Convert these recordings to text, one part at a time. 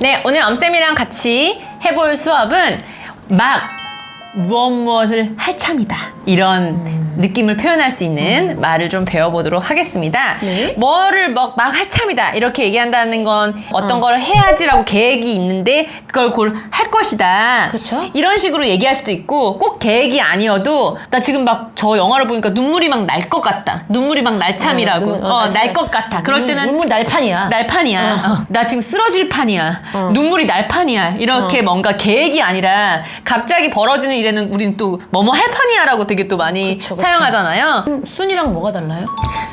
네, 오늘 엄쌤이랑 같이 해볼 수업은 막 무엇 무엇을 할 참이다. 이런 느낌을 표현할 수 있는 말을 좀 배워보도록 하겠습니다. 네. 뭐를 막, 막 할 참이다. 이렇게 얘기한다는 건 어떤 거를 해야지라고 계획이 있는데 그걸 곧 할 것이다. 그쵸. 이런 식으로 얘기할 수도 있고 꼭 계획이 아니어도 나 지금 막 저 영화를 보니까 눈물이 막 날 것 같다. 눈물이 막 날 참이라고. 눈물, 어, 어, 날참. 날것 같아. 그럴 때는 눈물 날판이야. 날판이야. 어, 나 지금 쓰러질 판이야. 눈물이 날판이야. 이렇게 뭔가 계획이 아니라 갑자기 벌어지는 일에는 우린 또 뭐뭐 할 판이야라고 되게 또 많이 그쵸, 그쵸. 사용하잖아요. 순이랑 뭐가 달라요?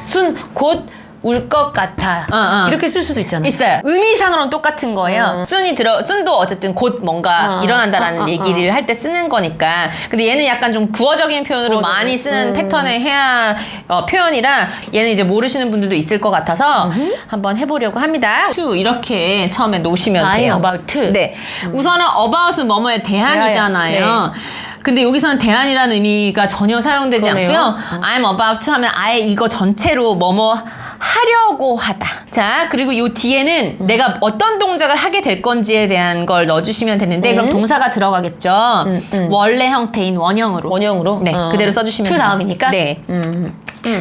순 곧 울 것 같아. 어, 어. 이렇게 쓸 수도 있잖아. 있어요. 의미상으로는 똑같은 거예요. 순이 들어, 순도 어쨌든 곧 뭔가 어, 일어난다라는 어, 어, 얘기를 할 때 쓰는 거니까. 근데 얘는 약간 좀 구어적인 표현으로 구어적인. 많이 쓰는 음. 패턴의 해야 어, 표현이라 얘는 이제 모르시는 분들도 있을 것 같아서 한번 해보려고 합니다. to 이렇게 처음에 놓으시면 I 돼요. about to. 네. 우선은 about은 뭐뭐의 대안이잖아요. 근데 여기서는 대안이라는 의미가 전혀 사용되지 그러네요. 않고요. I'm about to 하면 아예 이거 전체로 뭐뭐 하려고 하다. 자, 그리고 요 뒤에는 내가 어떤 동작을 하게 될 건지에 대한 걸 넣어주시면 되는데, 그럼 동사가 들어가겠죠. 음, 음. 원래 형태인 원형으로. 원형으로. 네, 어. 그대로 써주시면 돼요. 다음이니까. 네. 음.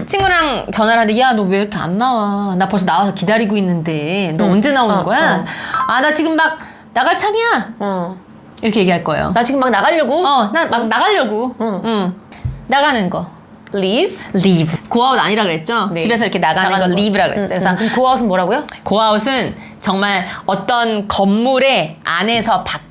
친구랑 전화를 하는데 야 너 왜 이렇게 안 나와 나 벌써 나와서 기다리고 있는데 너 언제 나오는 어, 거야 어. 아나 지금 막 나갈 참이야 어. 이렇게 얘기할 거예요 나 지금 막 나가려고. 어나막 나가려고 응. 응. 나가는 거 leave. leave 고아웃 아니라 그랬죠 네. 집에서 이렇게 나가는, 거 거. leave라 그랬어요 음, 그래서 음. 그럼 고아웃은 뭐라고요? 고아웃은 정말 어떤 건물의 안에서 바깥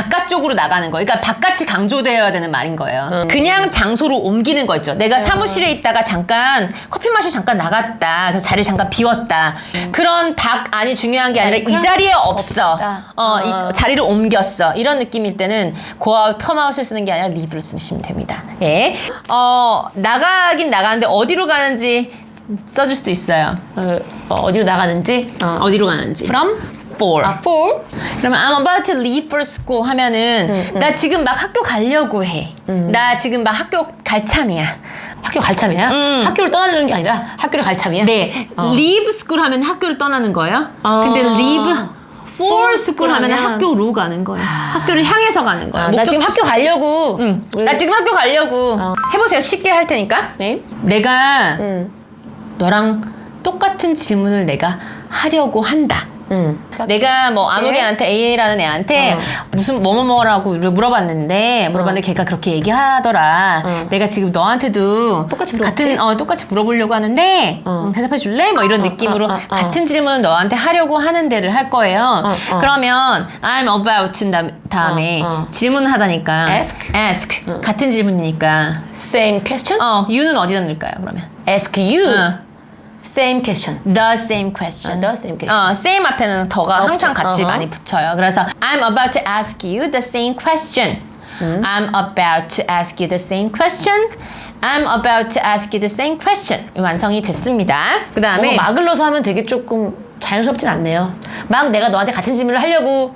바깥쪽으로 나가는 거. 그러니까 바깥이 강조되어야 되는 말인 거예요. 그냥 장소로 옮기는 거 있죠. 내가 사무실에 있다가 잠깐 커피 마시러 잠깐 나갔다. 그래서 자리를 잠깐 비웠다. 그런 밖 안이 중요한 게 아니라 이 자리에 없어. 없다. 어, 어. 이 자리를 옮겼어. 이런 느낌일 때는 고아웃, 컴아웃을 쓰는 게 아니라 리브를 쓰시면 됩니다. 예. 어, 나가긴 나가는데 어디로 가는지 써줄 수도 있어요. 어, 어, 어디로 나가는지. 어. 어디로 가는지. from? For. 아, for? 그러면 I'm about to leave for school 하면은 나 지금 막 학교 가려고 해. 나 지금 막 학교 갈 참이야. 학교 갈 참이야? 음. 학교를 떠나려는 게 아니라 학교를 갈 참이야? 네, 어. leave school 하면 학교를 떠나는 거예요. 아. 근데 leave for school 하면 하면- 학교로 가는 거예요. 학교를 향해서 가는 거예요. 아, 나 지금 학교 가려고. 응. 왜- 나 지금 학교 가려고. 어. 해보세요. 쉽게 할 테니까. 네. 내가 응. 너랑 똑같은 질문을 내가 하려고 한다. 응. 내가 뭐 아무 네. 개한테 A라는 애한테 어. 무슨 뭐뭐뭐라고 물어봤는데 물어봤는데 걔가 그렇게 얘기하더라. 어. 내가 지금 너한테도 똑같이 물어볼게. 같은 어 똑같이 물어보려고 하는데 어. 음, 대답해 줄래? 뭐 이런 어, 느낌으로 어, 어, 어. 같은 질문을 너한테 하려고 하는 데를 할 거예요. 어, 어. 그러면 I'm about 다- 다음에 어, 어. 질문하다니까 Ask? ask 같은 질문이니까 Same question? 어 you는 어디다 넣을까요? 그러면 Ask you. 어. Same question. The same question. 어, the same question. 어, same 앞에는 더가 더 항상 붙여. 같이 어허. 많이 붙여요. 그래서 I'm about to ask you the same question. 음. I'm about to ask you the same question. I'm about to ask you the same question. 완성이 됐습니다. 그 다음에 뭔가 막을 넣어서 하면 되게 조금 자연스럽진 않네요. 막 내가 너한테 같은 질문을 하려고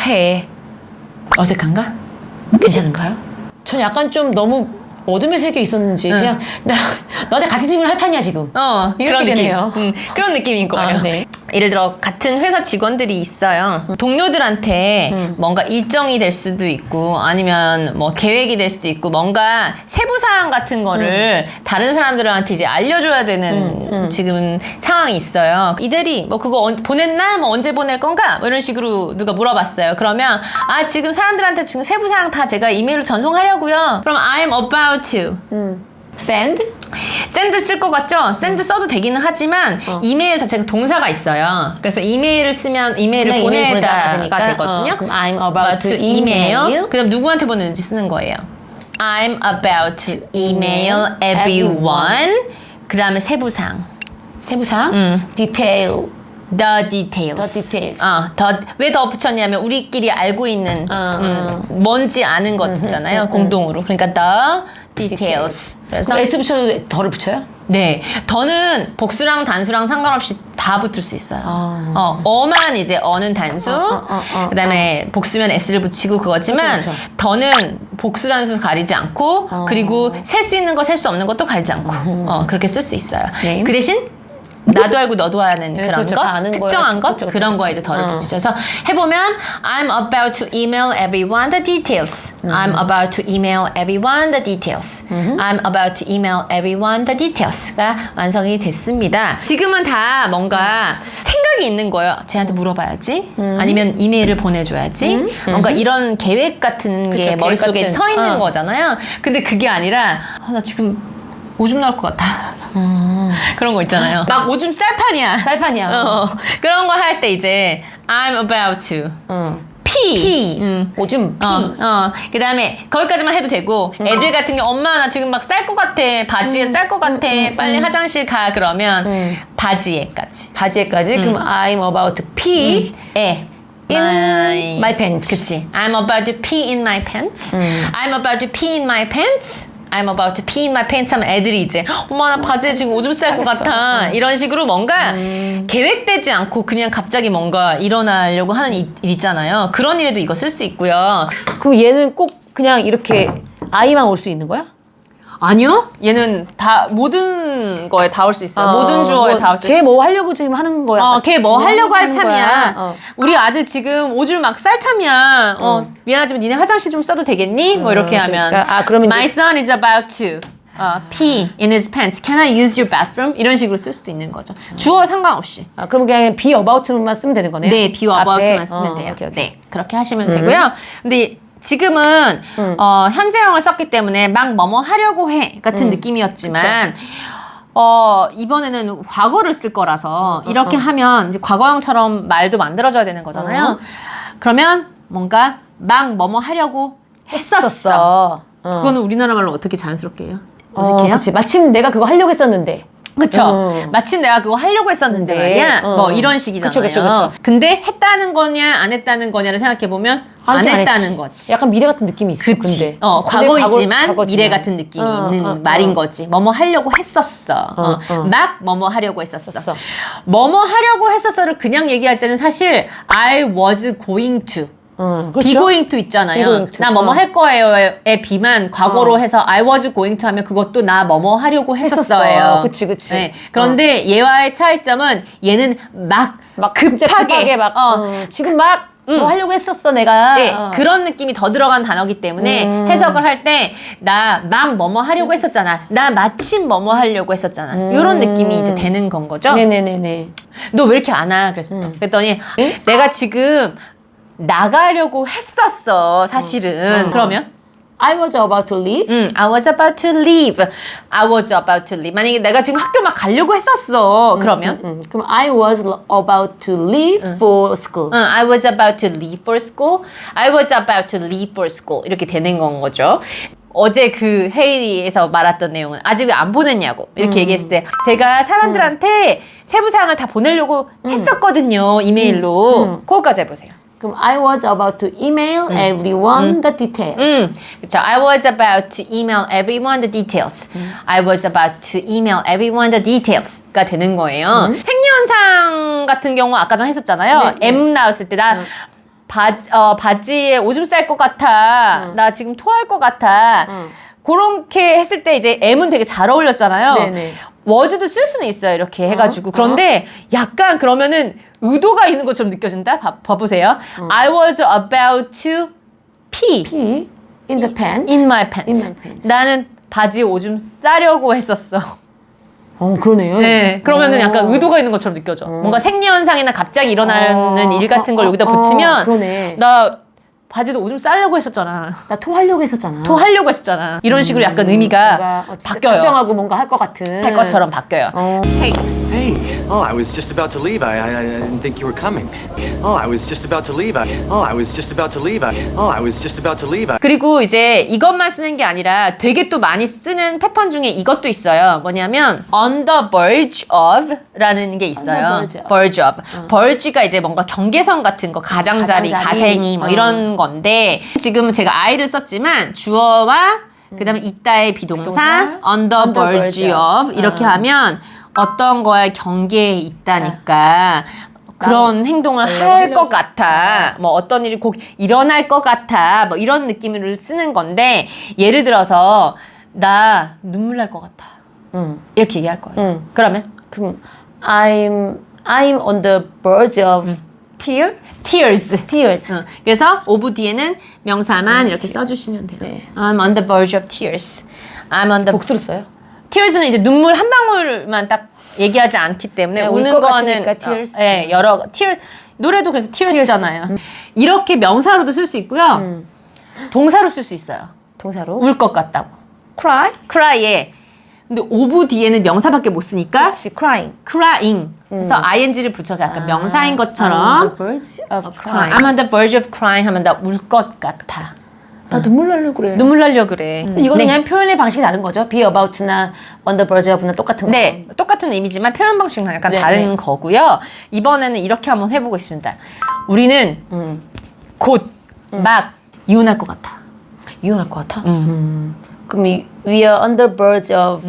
해. 어색한가? 괜찮은가요? 전 약간 좀 너무 어둠의 세계에 있었는지 응. 그냥 나 너한테 같은 질문을 할 판이야 지금. 어, 이렇게 그런 느낌. 되네요. 음, 그런 느낌인 거예요. 아, 네. 예를 들어 같은 회사 직원들이 있어요. 동료들한테 음. 뭔가 일정이 될 수도 있고 아니면 뭐 계획이 될 수도 있고 뭔가 세부 사항 같은 거를 음. 다른 사람들한테 이제 알려줘야 되는 지금 상황이 있어요. 이들이 뭐 그거 언- 보냈나? 뭐 언제 보낼 건가? 뭐 이런 식으로 누가 물어봤어요. 그러면 아 지금 사람들한테 지금 세부 사항 다 제가 이메일로 전송하려고요. 그럼 I'm about to 음. Send? 샌드 쓸 것 같죠? 샌드 써도 되기는 하지만 어. 이메일 자체가 동사가 있어요. 그래서 이메일을 쓰면 이메일을 보내다가 되니까. 되거든요. 어, 그럼 I'm about to email. email. 그다음 누구한테 보내는지 쓰는 거예요. I'm about to email everyone. 그다음에 세부사항. 세부사항? 음. Detail. The details. The details. 어, 더, 왜 더 붙였냐면 우리끼리 알고 있는 어, 음, 뭔지 아는 것 있잖아요. 공동으로. 그러니까 the details. 그래서 그래서 S 붙여도 덜을 붙여요? 네. 더는 복수랑 단수랑 상관없이 다 붙을 수 있어요. 아. 어, 어만 이제 어는 단수, 어, 어, 어, 어, 그다음에 복수면 s를 붙이고 그거지만 그쵸, 그쵸. 더는 복수 단수 가리지 않고 어. 그리고 셀 수 있는 거 셀 수 없는 것도 가리지 않고 어, 그렇게 쓸 수 있어요. 네. 그 대신 나도 알고 너도 아는 네, 그런 그렇죠. 것, 다 아는 거야. 특정한 것 그렇죠, 그런 그렇죠, 거에 이제 덜을 그렇죠. 붙이죠. 그래서 해보면 I'm about to email everyone the details. I'm about to email everyone the details. I'm about to email everyone the details가 완성이 됐습니다. 지금은 다 뭔가 생각이 있는 거예요. 쟤한테 물어봐야지. 아니면 이메일을 보내줘야지. 뭔가 이런 계획 같은 게 그쵸, 계획 머릿속에 같은. 서 있는 어. 거잖아요. 근데 그게 아니라 아, 나 지금 오줌 나올 것 같아. 그런 거 있잖아요. 막 오줌 쌀판이야. 쌀판이야. 어, 그런 거 할 때 이제 I'm about to 응. pee. 피. 음. 오줌 피. 어, 어. 그 다음에 거기까지만 해도 되고 애들 같은 경우 엄마 나 지금 막 쌀 것 같아 바지에 쌀 것 같아 빨리 화장실 가 그러면 음. 바지에까지 바지에까지. 그럼 I'm about to pee 에 in my pants. 그치 I'm about to pee in my pants 음. I'm about to pee in my pants I'm about to pee in my pants 하면 애들이 이제 엄마 나 바지에 지금 오줌 쌀 것 알겠어. 같아 이런 식으로 뭔가 계획되지 않고 그냥 갑자기 뭔가 일어나려고 하는 일, 일 있잖아요 그런 일에도 이거 쓸 수 있고요 그럼 얘는 꼭 그냥 이렇게 아이만 올 수 있는 거야? 아니요 얘는 다 모든 거에 다올수 있어요 모든 주어에 다올수 있어요 쟤뭐 하려고 지금 하는 거야? 어, 걔 뭐 하려고 할? 참이야. 어. 우리 아들 지금 오줌 막 쌀 참이야. 어, 미안하지만 니네 화장실 좀 써도 되겠니? 뭐 이렇게 하면. 그러니까, 아, 그러면 My 이제- son is about to uh, pee in his pants. Can I use your bathroom? 이런 식으로 쓸 수도 있는 거죠. 주어 상관없이. 아, 그럼 그냥 be about만 쓰면 되는 거네요? 네, be 앞에. about만 쓰면 어, 돼요. 오케이, 오케이. 네, 그렇게 하시면 되고요. 근데 지금은 어, 현재형을 썼기 때문에 막 뭐뭐 하려고 해 같은 느낌이었지만 어, 이번에는 과거를 쓸 거라서 이렇게 하면 이제 과거형처럼 말도 만들어줘야 되는 거잖아요. 어. 그러면 뭔가 막 뭐뭐 하려고 했었어. 썼어. 어. 그거는 우리나라 말로 어떻게 자연스럽게 해요? 어, 어색해요? 그치. 마침 내가 그거 하려고 했었는데. 그쵸. 음. 마침 내가 그거 하려고 했었는데 네. 말이야. 어. 뭐 이런 식이잖아요. 그쵸, 그쵸, 그쵸. 근데 했다는 거냐, 안 했다는 거냐를 생각해보면 안 했다는 했지. 거지. 약간 미래 같은 느낌이 있어. 그치. 근데. 어, 근데 과거이지만 과거-. 미래 같은 느낌이 어, 있는 어, 어. 말인 거지. 뭐뭐 하려고 했었어. 어, 어. 막 뭐뭐 하려고 했었어. 했었어. 뭐뭐 하려고 했었어를 그냥 얘기할 때는 사실 I was going to. 응, 그렇죠? going to 있잖아요. 나 뭐뭐 어. 할 거예요의 비만 과거로 어. 해서 I was going to 하면 그것도 나 뭐뭐 하려고 했었어. 했었어요. 그치, 그치. 네. 그런데 얘와의 차이점은 얘는 막, 막 급하게, 막 어, 어, 지금 막뭐 하려고 했었어 내가. 네, 어. 그런 느낌이 더 들어간 단어기 때문에 음. 해석을 할 때 나 막 뭐뭐 하려고 했었잖아. 나 마침 뭐뭐 하려고 했었잖아. 이런 느낌이 이제 되는 건 거죠. 음. 네네네네. 너 왜 이렇게 안 와? 그랬어. 그랬더니 내가 지금 나가려고 했었어. 사실은. 어. 그러면 I was about to leave. 음, I was about to leave. I was about to leave. 만약에 내가 지금 학교 막 가려고 했었어. 그러면 음, 그럼 I was about to leave for school. 응, I was about to leave for school. I was about to leave for school. 이렇게 되는 건 거죠. 어제 그 회의에서 말했던 내용은 아직 왜 안 보냈냐고 이렇게 얘기했을 때 제가 사람들한테 세부 사항을 다 보내려고 했었거든요 이메일로 그거까지 해보세요. 그럼 I was about to email everyone the detail. 음, 그렇죠. I was about to email everyone the details. I was about to email everyone the details가 되는 거예요. 생리현상 같은 경우 아까 전에 했었잖아요. 네, 네. M 나왔을 때 나 바지 어, 바지에 오줌 쌀 것 같아. 나 지금 토할 것 같아. 음. 그렇게 했을 때 이제 M은 되게 잘 어울렸잖아요. 네네. 워즈도 쓸 수는 있어요. 이렇게 해가지고. 그런데 약간 그러면은 의도가 있는 것처럼 느껴진다? 봐, 봐보세요. I was about to pee. P in the pants. In my pants. In my pants. 나는 바지에 오줌 싸려고 했었어. 어 그러네요. 네. 그러면은 어. 약간 의도가 있는 것처럼 느껴져. 뭔가 생리현상이나 갑자기 일어나는 어, 일 같은 걸 어, 여기다 어, 붙이면 그러네. 나 바지도 오줌 싸려고 했었잖아. 나 토하려고 했었잖아. 토하려고 했었잖아. 이런 식으로 약간 의미가 뭔가 어, 진짜 바뀌어요. 작정하고 뭔가 할 것 같은. 할 것처럼 바뀌어요. 어. Hey, oh, I was just about to leave. I, I, I didn't think you were coming. Oh, I was just about to leave. I, oh, I was just about to leave. I, oh, I was just about to leave. I, 그리고 이제 이것만 쓰는 게 아니라 되게 또 많이 쓰는 패턴 중에 이것도 있어요. 뭐냐면 on the verge of 라는 게 있어요. On the verge of. verge of. verge가 이제 뭔가 경계선 같은 거, 가장자리, 가장자리. 가생이 뭐 어. 이런 건데 지금 제가 I를 썼지만 주어와 그 다음에 이따의 비동사, 비동사, the verge of. 이렇게 어. 하면 어떤 거에 경계에 있다니까 그런 행동을 할 것 같아. 뭐 어떤 일이 꼭 일어날 것 같아. 뭐 이런 느낌을 쓰는 건데 예를 들어서 나 눈물 날 것 같아. 응. 이렇게 얘기할 거예요. 응. 그러면 그럼 I'm I'm on the verge of tear. tears. Tears. 어, 그래서 오브 뒤에는 명사만 이렇게 써주시면 돼요. 네. I'm on the verge of tears. I'm on the 복수로 써요. tears는 이제 눈물 한 방울만 딱 얘기하지 않기 때문에 그냥 울 우는 것 거는 같으니까 tears. 어, 예, 여러 tears 노래도 그래서 tears잖아요. 이렇게 명사로도 쓸 수 있고요. 동사로 쓸 수 있어요. 동사로. 울 것 같다고. cry. cry에 근데 오브 뒤에는 명사밖에 못 쓰니까 그렇지. crying. crying. 그래서 ing를 붙여서 약간 명사인 I'm on 것처럼 the verge of crying. I'm on the verge of crying 하면 나 울 것 같아. 나 눈물 나려 그래. 눈물 나려 그래. 이거는 네. 그냥 표현의 방식이 다른 거죠. be about나 on the verge of나 똑같은 거. 네, 똑같은 의미지만 표현 방식은 약간 네, 다른 네. 거고요. 이번에는 이렇게 한번 해보고 있습니다. 우리는 음. 곧막 이혼할 것 같아. 이혼할 것 같아. 음. 그럼 이- we are on the verge of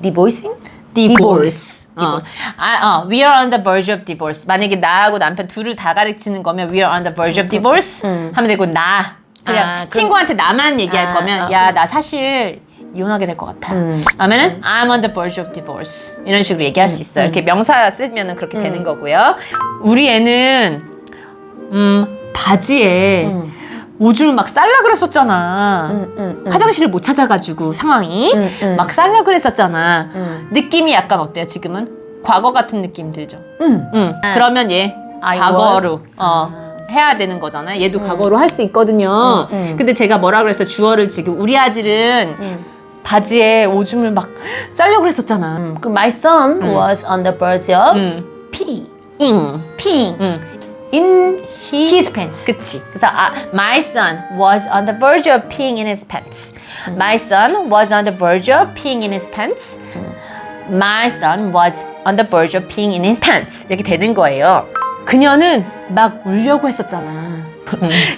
divorcing? divorce. 어. 아, 어, we are on the verge of divorce. 만약에 나하고 남편 둘을 다 가르치는 거면 we are on the verge of divorce 하면 되고 나 그냥 아, 그럼- 친구한테 나만 얘기할 아, 거면 아, 야 나 사실 이혼하게 될 것 같아. 하면은 I'm on the verge of divorce 이런 식으로 얘기할 수 있어요. 이렇게 명사 쓰면은 그렇게 되는 거고요. 우리 애는 음 바지에 오줌을 막 쌀라 그랬었잖아. 음, 음, 음. 화장실을 못 찾아가지고 상황이 음, 음. 막 쌀라 그랬었잖아. 음. 느낌이 약간 어때요 지금은? 과거 같은 느낌 들죠. 음. 응. 그러면 얘 I 과거로 was? 어, 해야 되는 거잖아요. 얘도 과거로 할 수 있거든요. 음, 음. 근데 제가 뭐라 그랬어? 주어를 지금 우리 아들은 음. 바지에 오줌을 막 쌀려고 그랬었잖아. 음. 그 my son was on the verge of 음. pee. 잉. peeing 응. in his pants. 그치. 그래서 아, my son was on the verge of peeing in his pants. My son was on the verge of peeing in his pants. My son was on the verge of peeing in his pants. 이렇게 되는 거예요. 그녀는 막 울려고 했었잖아.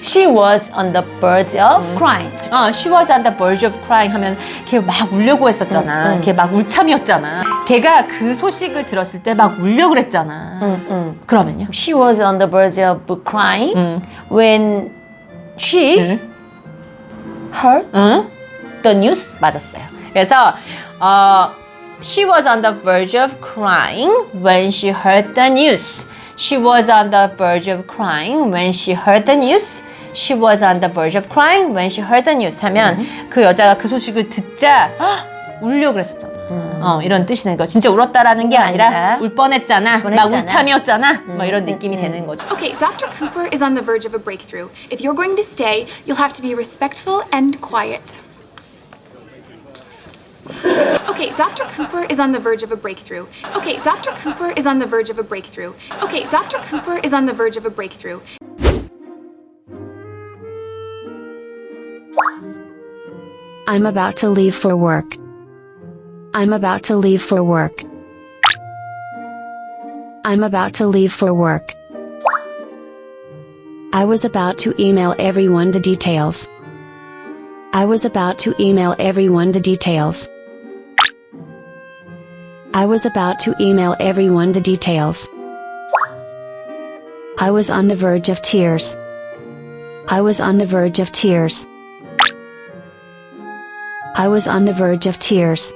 She was on the verge of crying. 어, she was on the verge of crying 하면 걔 막 울려고 했었잖아. 응, 응. 걔막 울참이었잖아. 걔가 그 소식을 들었을 때 막 울려 그랬잖아. 음, 음. 그러면요? She was on the verge of crying 응. when she 응? heard 응? the news. 맞았어요. 그래서 어, she was on the verge of crying when she heard the news. She was on the verge of crying when she heard the news. She was on the verge of crying when she heard the news. 하면 그 여자가 그 소식을 듣자 헉, 울려 그랬었잖아. 어, 이런 뜻이 되는 거. 진짜 울었다라는 게 아니라 아니라 울 뻔했잖아. 막 뻔했잖아. 울참이었잖아. 뭐 이런 느낌이 되는 거죠. Okay, Dr. Cooper is on the verge of a breakthrough. If you're going to stay, you'll have to be respectful and quiet. Okay, Dr. Cooper is on the verge of a breakthrough. Okay, Dr. Cooper is on the verge of a breakthrough. Okay, Dr. Cooper is on the verge of a breakthrough. I'm about to leave for work. I'm about to leave for work. I'm about to leave for work. I was about to email everyone the details. I was about to email everyone the details. I was about to email everyone the details. I was on the verge of tears. I was on the verge of tears. I was on the verge of tears.